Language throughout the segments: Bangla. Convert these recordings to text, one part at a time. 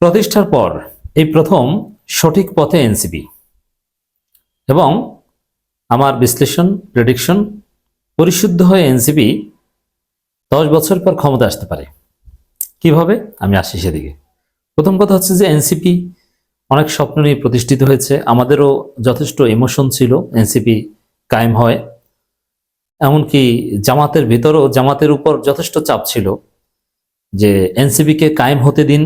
প্রতিষ্ঠার পর এই প্রথম সঠিক পথে এনসিপি। এবং আমার বিশ্লেষণ প্রেডিকশন পরিশুদ্ধ হয়ে এনসিপি দশ বছর পর ক্ষমতা আসতে পারে। কীভাবে? আমি আসি সেদিকে। প্রথম কথা হচ্ছে যে এনসিপি অনেক স্বপ্ন নিয়ে প্রতিষ্ঠিত হয়েছে। আমাদেরও যথেষ্ট ইমোশন ছিল এনসিপি কায়েম হয়। এমনকি জামাতের ভিতরেও জামাতের উপর যথেষ্ট চাপ ছিল যে এনসিপিকে কায়েম হতে দিন।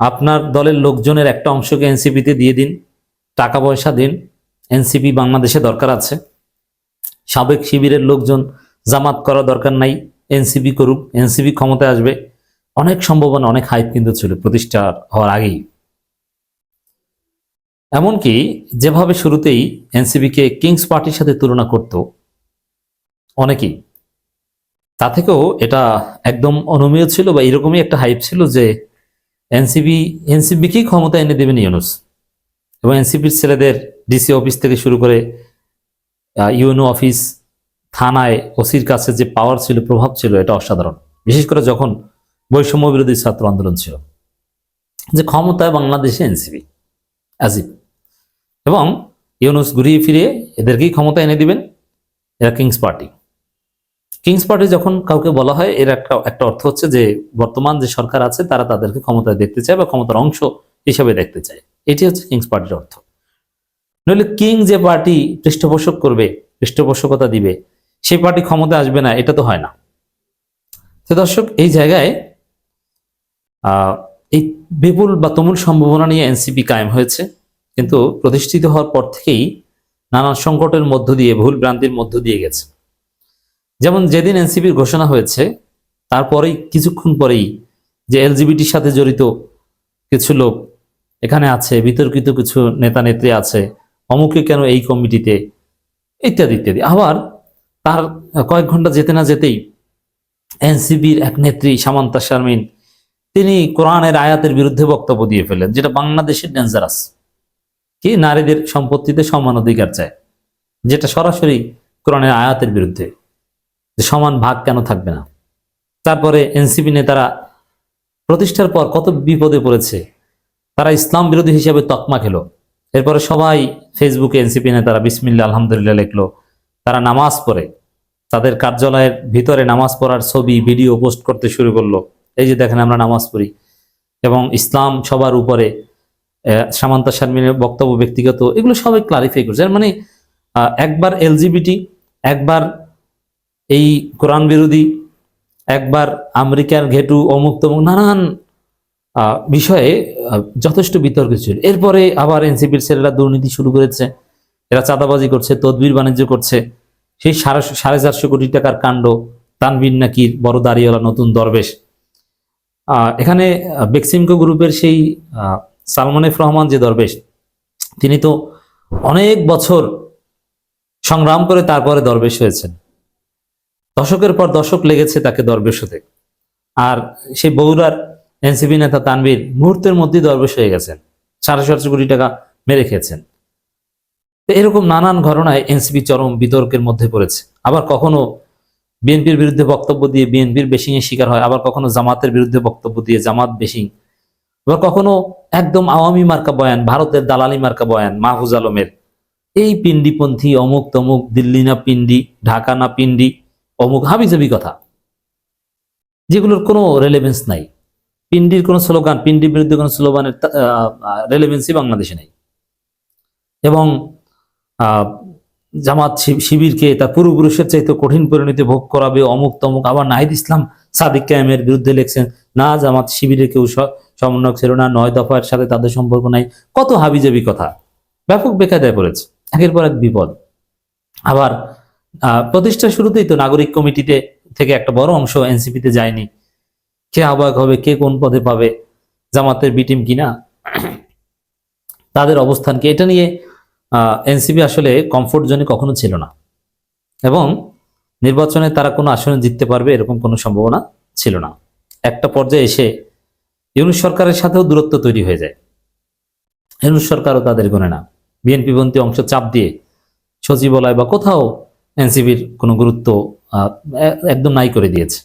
আপনার দলের লোকজনের একটা অংশকে এনসিপিতে দিয়ে দিন, টাকা পয়সা দিন, এনসিপি বাংলাদেশে দরকার আছে। সাবেক শিবিরের লোকজন জামাত করা দরকার নাই, এনসিপি করুক, এনসিপি ক্ষমতায় আসবে। অনেক সম্ভাবনা, অনেক হাইপ কিন্তু ছিল প্রতিষ্ঠা হওয়ার আগেই। এমনকি যেভাবে শুরুতেই এনসিপিকে কিংস পার্টির সাথে তুলনা করত অনেকেই, তা থেকেও এটা একদম অনুমেয় ছিল বা এরকমই একটা হাইপ ছিল যে এনসিপি এনসিপিকেই ক্ষমতা এনে দেবেন ইউনুস? এবং এনসিপির ছেলেদের ডিসি অফিস থেকে শুরু করে ইউনো অফিস, থানায়, ওসির কাছে যে পাওয়ার ছিল, প্রভাব ছিল, এটা অসাধারণ। বিশেষ করে যখন বৈষম্য বিরোধী ছাত্র আন্দোলন ছিল। যে ক্ষমতায় বাংলাদেশে এনসিবি আজিব এবং ইউনুস ঘুরিয়ে ফিরিয়ে এদেরকেই ক্ষমতা এনে দিবেন, এরা কিংস পার্টি। কিংস পার্টি যখন কাউকে বলা হয়, এর একটা একটা অর্থ হচ্ছে যে, বর্তমান যে সরকার আছে, তারা তাদেরকে ক্ষমতায় দেখতে চায় বা ক্ষমতার অংশ হিসাবে দেখতে চায়। এটি হচ্ছে কিংস পার্টির অর্থ। নইলে কিং যে পার্টি পৃষ্ঠপোষক করবে, পৃষ্ঠপোষকতা দিবে, সেই পার্টি ক্ষমতা আসবে না, এটা তো হয় না। তো দর্শক, এই জায়গায় এই বিপুল বা তুমুল সম্ভাবনা নিয়ে এনসিপি কায়েম হয়েছে। কিন্তু প্রতিষ্ঠিত হওয়ার পর থেকেই নানান সংকটের মধ্য দিয়ে ভুল ভ্রান্তির মধ্য দিয়ে গেছে। যেমন যেদিন এনসিপির ঘোষণা হয়েছে, তারপরেই, কিছুক্ষণ পরেই যে এলজিবিটির সাথে জড়িত কিছু লোক এখানে আছে, বিতর্কিত কিছু নেতা নেত্রী আছে, অমুকে কেন এই কমিটিতে, ইত্যাদি ইত্যাদি। আবার তার কয়েক ঘণ্টা যেতে না যেতেই এনসিবির এক নেত্রী, সামান্তা শারমিন, তিনি কোরআনের আয়াতের বিরুদ্ধে বক্তব্য দিয়ে ফেলেন যেটা বাংলাদেশের ডেঞ্জারাস কি? নারীদের সম্পত্তিতে সমান অধিকার চায়, যেটা সরাসরি কোরআনের আয়াতের বিরুদ্ধে। সমান ভাগ কেন থাকবে না? তারপরে এনসিপি নেতারা প্রতিষ্ঠার পর কত বিপদে পড়েছে, তারা ইসলাম বিরোধী হিসাবে তকমা খেলো। এরপরে সবাই ফেসবুকে এনসিপি নেতারা বিসমিল্লা আলহামদুলিল্লাহ লিখলো, তারা নামাজ পড়ে। তাদের কার্যালয়ের ভিতরে নামাজ পড়ার ছবি, ভিডিও পোস্ট করতে শুরু করল। এই যে দেখেন আমরা নামাজ পড়ি। এবং ইসলাম সবার উপরে সামান্তা শারমিনের বক্তব্য ব্যক্তিগত, এগুলো সবাই ক্লারিফাই করছে। মানে একবার এলজিবিটি, একবার এই কোরআন বিরোধী একবার আমেরিকার ঘেটু, অমুক তমুক নানান বিষয়ে যথেষ্ট বিতর্ক ছিল। এরপরে আবার এনসিপির ছেলেরা দুর্নীতি শুরু করেছে। এরা চাঁদাবাজি করছে, তদবির বাণিজ্য করছে। সেই সাড়ে সাড়ে চারশো কোটি টাকার কাণ্ড তানবির নাকি বড় দাঁড়িয়েওয়ালা নতুন দরবেশ। এখানে বেক্সিমকো গ্রুপের সেই সালমান এফ রহমান যে দরবেশ, তিনি তো অনেক বছর সংগ্রাম করে তারপরে দরবেশ হয়েছেন। দশকের পর দশক লেগেছে তাকে দরবেশ হতে। আর সেই বগুড়ার এনসিপি নেতা তানবীর মুহূর্তের মধ্যেই দরবেশ হয়ে গেছেন। সাড়ে সাতশো কোটি টাকা মেরে খেয়েছেন। এরকম নানান ঘটনায় এনসিপি চরম বিতর্কের মধ্যে পড়েছে। আবার কখনো বিএনপির বিরুদ্ধে বক্তব্য দিয়ে বিএনপির বেশিং এর শিকার হয়, আবার কখনো জামাতের বিরুদ্ধে বক্তব্য দিয়ে জামাত বেশিং। আবার কখনো একদম আওয়ামী মার্কা বয়ান, ভারতের দালালি মার্কা বয়ান, মাহফুজ আলমের। এই পিন্ডিপন্থী অমুক তমুক দিল্লি না পিন্ডি, ঢাকা না পিন্ডি অমুক হাবিজাবি কথা। যেগুলোর কোনো রেলেভেন্স নাই। পিন্ডির কোনো স্লোগান, পিন্ডির বিরুদ্ধে কোনো স্লোগানের রেলেভেন্সই বাংলাদেশে নেই। এবং জামাত শিবিরকে তার পূর্বপুরুষের চাইতে কঠিন পরিণতি ভোগ করাবে অমুক তমুক। আবার নাহিদ ইসলাম সাদিক কায়েমের বিরুদ্ধে লেখছেন, না, জামাত শিবিরের কেউ স- সমন্বয়ক ছিল না। নয় দফার সাথে তাদের সম্পর্ক নাই। কত হাবিজাবি কথা। ব্যাপক বেকায়দায় পড়েছে। একের পর এক বিপদ। আবার প্রতিষ্ঠার শুরুতেই তো নাগরিক কমিটিতে থেকে একটা বড় অংশ এনসিপিতে যায়নি। কে আহ্বায়ক হবে, কে কোন পদে পাবে, জামাতের বিটিম কিনা? তাদের অবস্থান কি এটা নিয়ে এনসিপি আসলে কমফোর্ট জোনে কখনো ছিল না। এবং নির্বাচনে তারা কোনো আসনে জিততে পারবে এরকম কোনো সম্ভাবনা ছিল না। একটা পর্যায়ে এসে ইউনুস সরকারের সাথেও দূরত্ব তৈরি হয়ে যায়। ইউনুস সরকারও তাদের গণে না। বিএনপি পন্থী অংশ চাপ দিয়ে সচিবালয় বা কোথাও এনসিপির কোনো গুরুত্ব একদম নাই করে দিয়েছে।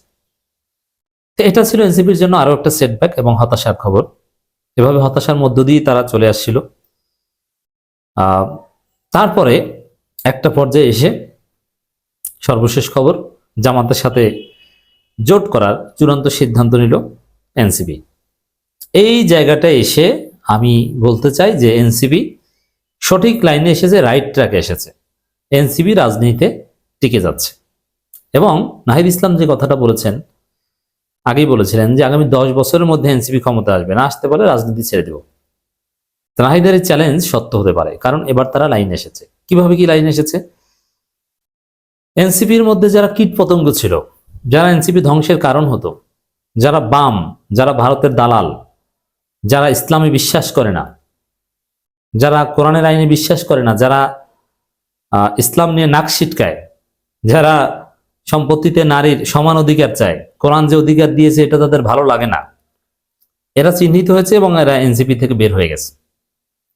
তো এটা ছিল এনসিপির জন্য আরও একটা সেটব্যাক এবং হতাশার খবর। এভাবে হতাশার মধ্য দিয়ে তারা চলে আসছিল। তারপরে একটা পর্যায়ে এসে সর্বশেষ খবর, জামাতের সাথে জোট করার চূড়ান্ত সিদ্ধান্ত নিল এনসিপি। এই জায়গাটায় এসে আমি বলতে চাই যে এনসিপি সঠিক লাইনে এসেছে রাইট ট্র্যাকে এসেছে। এনসিপি রাজনীতিতে টিকে যাচ্ছে। এবং নাহিদ ইসলাম যে কথাটা বলেছেন, আগেই বলেছিলেন যে আগামী দশ বছরের মধ্যে এনসিপি ক্ষমতা আসবে না, আসতে পারে রাজনীতি ছেড়ে দেব। নাহিদের চ্যালেঞ্জ সত্য হতে পারে, কারণ এবার তারা লাইন এসেছে। কীভাবে কি লাইন এসেছে? এনসিপির মধ্যে যারা কীট পতঙ্গ ছিল, যারা এনসিপি ধ্বংসের কারণ হতো, যারা বাম, যারা ভারতের দালাল, যারা ইসলামে বিশ্বাস করে না, যারা কোরআনের আইনে বিশ্বাস করে না, যারা ইসলাম নিয়ে নাক ছিটকায়। যারা সম্পত্তিতে নারীর সমান অধিকার চায়, কোরআন যে অধিকার দিয়েছে, এটা তাদের ভালো লাগে না। এরা চিহ্নিত হয়েছে এবং এরা এনসিপি থেকে বের হয়ে গেছে।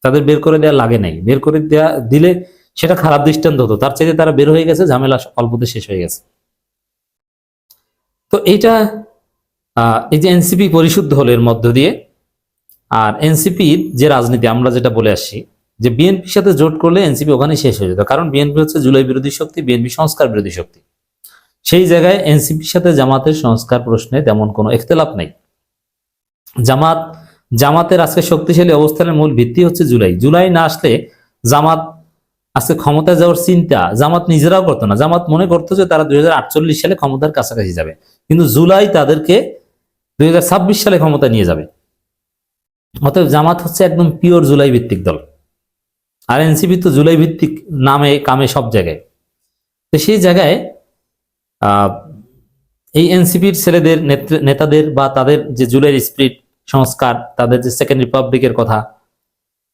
তাদের বের করে দেওয়া লাগে নাই। বের করে দেওয়া দিলে সেটা খারাপ দৃষ্টান্ত হতো। তার চাইতে তারা বের হয়ে গেছে, ঝামেলা অল্পতে শেষ হয়ে গেছে। তো এইটা এই যে এনসিপি পরিশুদ্ধ হলো এর মধ্য দিয়ে, আর এনসিপির যে রাজনীতি, আমরা যেটা বলে আসছি যে বিএনপির সাথে জোট করলে এনসিপি ওখানে শেষ হয়ে যেত। কারণ বিএনপি হচ্ছে জুলাই বিরোধী শক্তি, বিএনপি সংস্কার বিরোধী শক্তি। সেই জায়গায় এনসিপির সাথে জামাতের সংস্কার প্রশ্নে তেমন কোনো ইখতলাফ নেই। জামাত, জামাতের আজকে শক্তিশালী অবস্থানের মূল ভিত্তি হচ্ছে জুলাই। জুলাই না আসলে জামাত আজকে ক্ষমতায় যাওয়ার চিন্তা জামাত নিজেরাও করতো না। জামাত মনে করতো যে তারা দুই হাজার আটচল্লিশ সালে ক্ষমতার কাছাকাছি যাবে। কিন্তু জুলাই তাদেরকে দুই হাজার ছাব্বিশ সালে ক্ষমতা নিয়ে যাবে। অতএব জামাত হচ্ছে একদম পিওর জুলাই ভিত্তিক দল। আর এনসিপি তো জুলাই ভিত্তিক নামে, কামে সব জায়গায়। তো সেই জায়গায় এই এনসিপির ছেলেদের নেতৃ- নেতাদের বা তাদের যে জুলাই স্পিরিট সংস্কার, তাদের যে সেকেন্ড রিপাবলিকের কথা,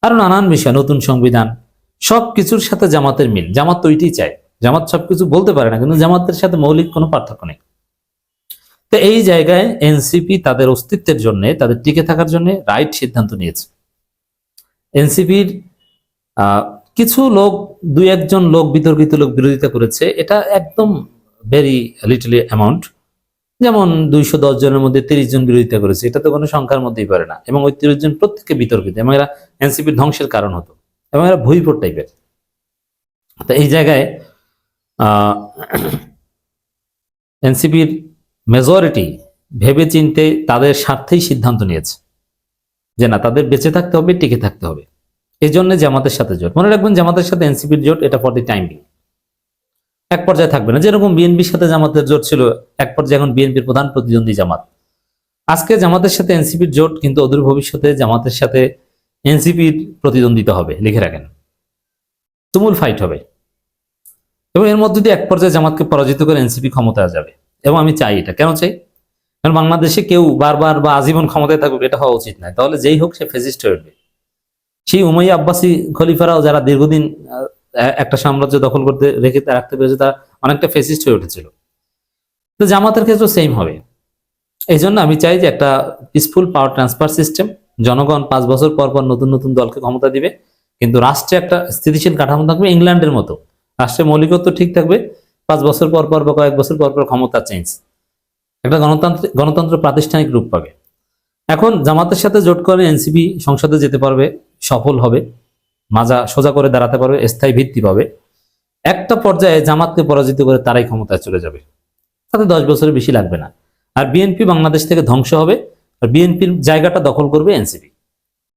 আরও নানান বিষয়, নতুন সংবিধান, সব কিছুর সাথে জামাতের মিল। জামাত তো ওইটাই চায়। জামাত সবকিছু বলতে পারে না, কিন্তু জামাতের সাথে মৌলিক কোনো পার্থক্য নেই। তো এই জায়গায় এনসিপি তাদের অস্তিত্বের জন্য, তাদের টিকে থাকার জন্য রাইট সিদ্ধান্ত নিয়েছে। এনসিপির কিছু লোক, দুই একজন লোক, বিতর্কিত লোক বিরোধিতা করেছে। এটা একদম ভেরি লিটল অ্যামাউন্ট যেমন দুইশো দশ জনের মধ্যে তিরিশ জন বিরোধিতা করেছে। এটা তো কোনো সংখ্যার মধ্যেই পারে না। এবং ওই তিরিশ জন প্রত্যেকে বিতর্কিত। এবং এরা এনসিপির ধ্বংসের কারণ হতো। এবং এরা ভুইপোর টাইপের। তো এই জায়গায় এনসিপির মেজরিটি ভেবে চিনতে তাদের স্বার্থেই সিদ্ধান্ত নিয়েছে। যে না, তাদের বেঁচে থাকতে হবে, টিকে থাকতে হবে। এই জন্য জামাতের সাথে জোট। মনে রাখবেন জামাতের সাথে এনসিপির জোট, এটা ফর দি টাইম বিং এক পর্যায়ে থাকবে না। যেরকম বিএনপির সাথে জামাতের জোট ছিল, এক পর্যায়ে এখন বিএনপির প্রধান প্রতিদ্বন্দ্বী জামাত। আজকে জামাতের সাথে এনসিপির জোট, কিন্তু অদূর ভবিষ্যতে জামাতের সাথে এনসিপির প্রতিদ্বন্দ্বিতা হবে, লিখে রাখেন। তুমুল ফাইট হবে। এবং এর মধ্যে দিয়ে এক পর্যায়ে জামাতকে পরাজিত করে এনসিপি ক্ষমতায় যাবে। এবং আমি চাই এটা। কেন চাই? কারণ বাংলাদেশে কেউ বারবার বা আজীবন ক্ষমতায় থাকুক, এটা হওয়া উচিত নয়। তাহলে যেই হোক, সে ফেসিস্ট হয়ে উঠবে। সেই উমাইয়া আব্বাসী খলিফারাও যারা দীর্ঘদিন একটা সাম্রাজ্য দখল করতে রেখে রাখতে পেরেছে তারা অনেকটা ফেসিস্ট হয়ে উঠেছিল। তো জামাতের ক্ষেত্রে সেম হবে। এই জন্য আমি চাই যে একটা পিসফুল পাওয়ার ট্রান্সফার সিস্টেম জনগণ পাঁচ বছর পর পর নতুন নতুন দলকে ক্ষমতা দিবে, কিন্তু রাষ্ট্রে একটা স্থিতিশীল কাঠামো থাকবে ইংল্যান্ডের মতো। রাষ্ট্রের মৌলিকত্ব ঠিক থাকবে, পাঁচ বছর পর পর বা কয়েক বছর পর পর ক্ষমতা চেঞ্জ একটা গণতন্ত্র গণতন্ত্র প্রাতিষ্ঠানিক রূপ পাবে। এখন জামাতের সাথে জোট করে এনসিপি সংসদে যেতে পারবে সফল হবে, মাজা সোজা করে দাঁড়াতে পারবে, স্থায়ী ভিত্তি পাবে। একটা পর্যায়ে জামাতকে পরাজিত করে তারাই ক্ষমতায় চলে যাবে। তাতে দশ বছরের বেশি লাগবে না। আর বিএনপি বাংলাদেশ থেকে ধ্বংস হবে, আর বিএনপির জায়গাটা দখল করবে এনসিপি।